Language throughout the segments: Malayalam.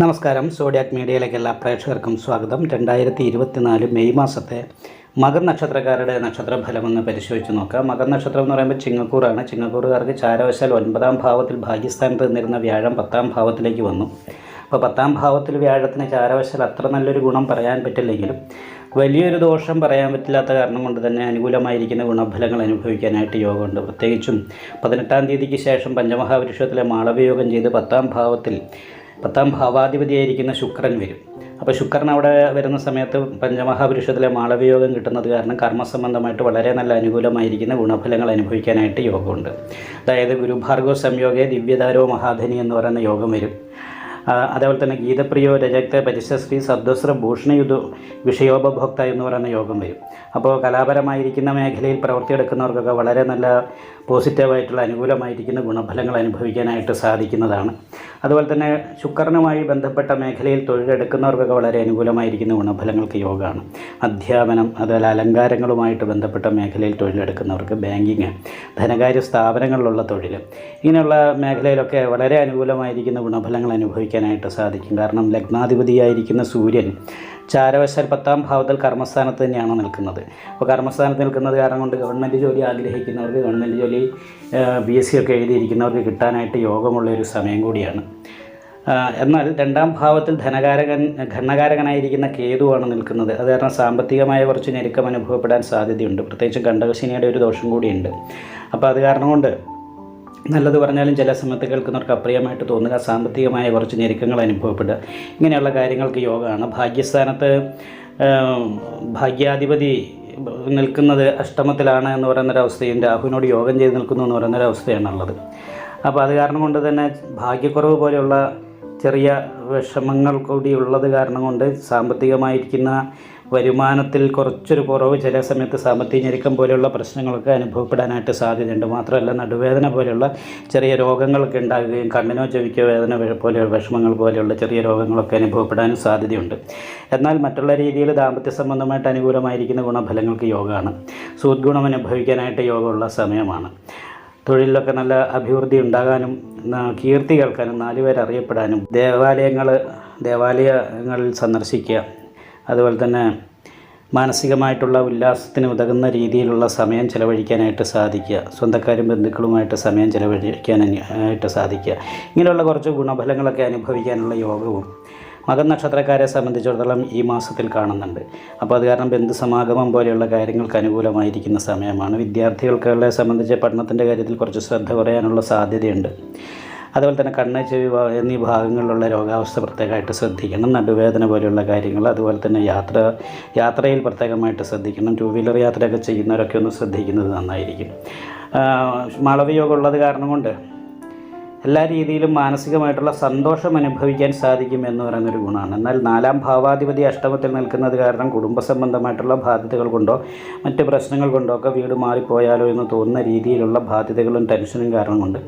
നമസ്കാരം. സോഡിയാക് മീഡിയയിലേക്ക് എല്ലാ പ്രേക്ഷകർക്കും സ്വാഗതം. രണ്ടായിരത്തി ഇരുപത്തിനാല് മെയ് മാസത്തെ മകർ നക്ഷത്രക്കാരുടെ നക്ഷത്രഫലമെന്ന് പരിശോധിച്ച് നോക്കാം. മകർ നക്ഷത്രം എന്ന് പറയുമ്പോൾ ചിങ്ങക്കൂറാണ്. ചിങ്ങക്കൂറുകാർക്ക് ചാരവശാൽ ഒൻപതാം ഭാവത്തിൽ ഭാഗ്യസ്ഥാനത്ത് നിന്നിരുന്ന വ്യാഴം പത്താം ഭാവത്തിലേക്ക് വന്നു. അപ്പോൾ പത്താം ഭാവത്തിൽ വ്യാഴത്തിന് ചാരവശാൽ അത്ര നല്ലൊരു ഗുണം പറയാൻ പറ്റില്ലെങ്കിലും വലിയൊരു ദോഷം പറയാൻ പറ്റില്ലാത്ത കാരണം കൊണ്ട് തന്നെ അനുകൂലമായിരിക്കുന്ന ഗുണഫലങ്ങൾ അനുഭവിക്കാനായിട്ട് യോഗമുണ്ട്. പ്രത്യേകിച്ചും പതിനെട്ടാം തീയതിക്ക് ശേഷം പഞ്ചമഹാപുരുഷത്തിലെ മാളവയോഗം ചെയ്ത് പത്താം ഭാവത്തിൽ പത്താം ഭാവാധിപതിയായിരിക്കുന്ന ശുക്രൻ വരും. അപ്പോൾ ശുക്രൻ അവിടെ വരുന്ന സമയത്ത് പഞ്ചമഹാപുരുഷത്തിലെ മാളവയോഗം കിട്ടുന്നത് കാരണം കർമ്മസംബന്ധമായിട്ട് വളരെ നല്ല അനുകൂലമായിരിക്കുന്ന ഗുണഫലങ്ങൾ അനുഭവിക്കാനായിട്ട് യോഗമുണ്ട്. അതായത് ഗുരുഭാർഗവ സംയോഗേ ദിവ്യധാരോ മഹാധനി എന്ന് പറയുന്ന യോഗം വരും. അതേപോലെ തന്നെ ഗീതപ്രിയോ രജക്ത പരിശശ്രീ സദ്വസ്ര ഭൂഷണയുദ്ധ വിഷയോപഭോക്ത എന്ന് പറയുന്ന യോഗം വരും. അപ്പോൾ കലാപരമായിരിക്കുന്ന മേഖലയിൽ പ്രവർത്തിയെടുക്കുന്നവർക്കൊക്കെ വളരെ നല്ല പോസിറ്റീവായിട്ടുള്ള അനുകൂലമായിരിക്കുന്ന ഗുണഫലങ്ങൾ അനുഭവിക്കാനായിട്ട് സാധിക്കുന്നതാണ്. അതുപോലെ തന്നെ ശുക്രനുമായി ബന്ധപ്പെട്ട മേഖലയിൽ തൊഴിലെടുക്കുന്നവർക്കൊക്കെ വളരെ അനുകൂലമായിരിക്കുന്ന ഗുണഫലങ്ങൾക്ക് യോഗമാണ്. അധ്യാപനം അതുപോലെ അലങ്കാരങ്ങളുമായിട്ട് ബന്ധപ്പെട്ട മേഖലയിൽ തൊഴിലെടുക്കുന്നവർക്ക് ബാങ്കിങ് ധനകാര്യ സ്ഥാപനങ്ങളിലുള്ള തൊഴിൽ ഇങ്ങനെയുള്ള മേഖലയിലൊക്കെ വളരെ അനുകൂലമായിരിക്കുന്ന ഗുണഫലങ്ങൾ അനുഭവിക്കാനായിട്ട് സാധിക്കും. കാരണം ലഗ്നാധിപതിയായിരിക്കുന്ന സൂര്യൻ ചാരവശാൽ പത്താം ഭാവത്തിൽ കർമ്മസ്ഥാനത്ത് തന്നെയാണ് നിൽക്കുന്നത്. അപ്പോൾ കർമ്മസ്ഥാനത്ത് നിൽക്കുന്നത് കാരണം കൊണ്ട് ഗവൺമെന്റ് ജോലി ആഗ്രഹിക്കുന്നവർക്ക് ഗവൺമെന്റ് ജോലി ബി എസ് സി ഒക്കെ എഴുതിയിരിക്കുന്നവർക്ക് കിട്ടാനായിട്ട് യോഗമുള്ള ഒരു സമയം കൂടിയാണ്. എന്നാൽ രണ്ടാം ഭാവത്തിൽ ധനകാരകൻ ഘണ്ണകാരകനായിരിക്കുന്ന കേതുവാണ് നിൽക്കുന്നത്. അത് കാരണം സാമ്പത്തികമായ കുറച്ച് ഞെരുക്കം അനുഭവപ്പെടാൻ സാധ്യതയുണ്ട്. പ്രത്യേകിച്ചും കണ്ടകശനിയുടെ ഒരു ദോഷം കൂടിയുണ്ട്. അപ്പോൾ അത് കാരണം കൊണ്ട് നല്ലത് പറഞ്ഞാലും ചില സമയത്ത് കേൾക്കുന്നവർക്ക് അപ്രിയമായിട്ട് തോന്നുക. സാമ്പത്തികമായ കുറച്ച് ഞെരുക്കങ്ങൾ അനുഭവപ്പെടുക. ഇങ്ങനെയുള്ള കാര്യങ്ങൾക്ക് യോഗമാണ് ഭാഗ്യസ്ഥാനത്ത് ഭാഗ്യാധിപതി നിൽക്കുന്നത് അഷ്ടമത്തിലാണ് എന്ന് പറയുന്നൊരവസ്ഥയും രാഹുവിനോട് യോഗം ചെയ്ത് നിൽക്കുന്നു എന്ന് പറയുന്നൊരവസ്ഥയാണുള്ളത് അപ്പോൾ അത് കാരണം കൊണ്ട് തന്നെ ഭാഗ്യക്കുറവ് പോലെയുള്ള ചെറിയ വിഷമങ്ങൾ കൂടി ഉള്ളത് കാരണം കൊണ്ട് സാമ്പത്തികമായിരിക്കുന്ന വരുമാനത്തിൽ കുറച്ചൊരു കുറവ് ചില സമയത്ത് സാമ്പത്തിക ഞെരുക്കം പോലെയുള്ള പ്രശ്നങ്ങളൊക്കെ അനുഭവപ്പെടാനായിട്ട് സാധ്യതയുണ്ട്. മാത്രമല്ല നടുവേദന പോലെയുള്ള ചെറിയ രോഗങ്ങളൊക്കെ ഉണ്ടാകുകയും കണ്ണിനോ ചെവിക്കോ വേദന പോലെ വിഷമങ്ങൾ പോലെയുള്ള ചെറിയ രോഗങ്ങളൊക്കെ അനുഭവപ്പെടാനും സാധ്യതയുണ്ട്. എന്നാൽ മറ്റുള്ള രീതിയിൽ ദാമ്പത്യ സംബന്ധമായിട്ട് അനുകൂലമായിരിക്കുന്ന ഗുണഫലങ്ങൾക്ക് യോഗമാണ് സൂദ്ഗുണം അനുഭവിക്കാനായിട്ട് യോഗമുള്ള സമയമാണ്. തൊഴിലിലൊക്കെ നല്ല അഭിവൃദ്ധി ഉണ്ടാകാനും കീർത്തി കേൾക്കാനും നാലുപേരറിയപ്പെടാനും ദേവാലയങ്ങൾ ദേവാലയങ്ങളിൽ സന്ദർശിക്കുക അതുപോലെ തന്നെ മാനസികമായിട്ടുള്ള ഉല്ലാസത്തിന് ഉതകുന്ന രീതിയിലുള്ള സമയം ചിലവഴിക്കാനായിട്ട് സാധിക്കുക. സ്വന്തക്കാരും ബന്ധുക്കളുമായിട്ട് സമയം ചിലവഴിക്കാൻ ആയിട്ട് സാധിക്കുക. ഇങ്ങനെയുള്ള കുറച്ച് ഗുണഫലങ്ങളൊക്കെ അനുഭവിക്കാനുള്ള യോഗവും മകൻ നക്ഷത്രക്കാരെ സംബന്ധിച്ചിടത്തോളം ഈ മാസത്തിൽ കാണുന്നുണ്ട്. അപ്പോൾ അത് കാരണം ബന്ധുസമാഗമം പോലെയുള്ള കാര്യങ്ങൾക്ക് അനുകൂലമായിരിക്കുന്ന സമയമാണ്. വിദ്യാർത്ഥികൾക്കുള്ള സംബന്ധിച്ച് പഠനത്തിന്റെ കാര്യത്തിൽ കുറച്ച് ശ്രദ്ധ കുറയാനുള്ള സാധ്യതയുണ്ട്. അതുപോലെ തന്നെ കണ്ണ് ചെവി എന്നീ ഭാഗങ്ങളിലുള്ള രോഗാവസ്ഥ പ്രത്യേകമായിട്ട് ശ്രദ്ധിക്കണം. നടുവേദന പോലെയുള്ള കാര്യങ്ങൾ അതുപോലെ തന്നെ യാത്ര യാത്രയിൽ പ്രത്യേകമായിട്ട് ശ്രദ്ധിക്കണം. ടു വീലർ യാത്രയൊക്കെ ചെയ്യുന്നവരൊക്കെ ഒന്ന് ശ്രദ്ധിക്കുന്നത് നന്നായിരിക്കും. ആ, മാളവയോഗം ഉള്ളത് കാരണം കൊണ്ട് എല്ലാ രീതിയിലും മാനസികമായിട്ടുള്ള സന്തോഷം അനുഭവിക്കാൻ സാധിക്കും എന്ന് പറയുന്നൊരു ഗുണമാണ്. എന്നാൽ നാലാം ഭാവാധിപതി അഷ്ടമത്തിൽ നിൽക്കുന്നത് കാരണം കുടുംബ സംബന്ധമായിട്ടുള്ള ബാധ്യതകൾ കൊണ്ടോ മറ്റ് പ്രശ്നങ്ങൾ കൊണ്ടോ ഒക്കെ വീട് മാറിപ്പോയാലോ എന്ന് തോന്നുന്ന രീതിയിലുള്ള ബാധ്യതകളും ടെൻഷനും കാരണം കൊണ്ട്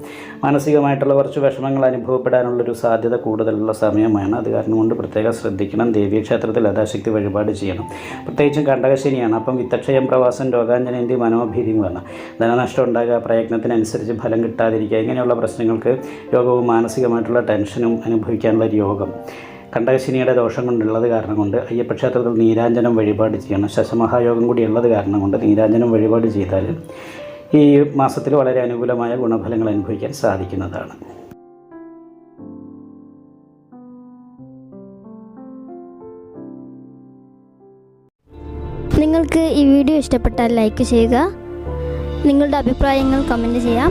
മാനസികമായിട്ടുള്ള കുറച്ച് വിഷമങ്ങൾ അനുഭവപ്പെടാനുള്ളൊരു സാധ്യത കൂടുതലുള്ള സമയമാണ്. അത് കാരണം കൊണ്ട് പ്രത്യേകം ശ്രദ്ധിക്കണം. ദേവീക്ഷേത്രത്തിൽ യഥാശക്തി വഴിപാട് ചെയ്യണം. പ്രത്യേകിച്ചും കണ്ടകശനിയാണ്. അപ്പം വിത്തക്ഷയം പ്രവാസം രോഗാഞ്ജനേന്തി മനോഭീതിയും വരണം ധനനഷ്ടം ഉണ്ടാകുക പ്രയത്നത്തിനനുസരിച്ച് ഫലം കിട്ടാതിരിക്കുക ഇങ്ങനെയുള്ള പ്രശ്നങ്ങൾക്ക് യോഗവും മാനസികമായിട്ടുള്ള ടെൻഷനും അനുഭവിക്കാനുള്ള യോഗം. കണ്ടകശനിയുടെ ദോഷം കൊണ്ടുള്ളത് കാരണം കൊണ്ട് അയ്യപ്പക്ഷേത്രത്തിൽ നീരാഞ്ജനം വഴിപാട് ചെയ്യണം. ശശമഹായോഗം കൂടി ഉള്ളത് കാരണം കൊണ്ട് നീരാഞ്ജനം വഴിപാട് ചെയ്താൽ ഈ മാസത്തിൽ വളരെ അനുകൂലമായ ഗുണഫലങ്ങൾ അനുഭവിക്കാൻ സാധിക്കുന്നതാണ്. നിങ്ങൾക്ക് ഈ വീഡിയോ ഇഷ്ടപ്പെട്ടാൽ ലൈക്ക് ചെയ്യുക. നിങ്ങളുടെ അഭിപ്രായങ്ങൾ കമന്റ് ചെയ്യാം.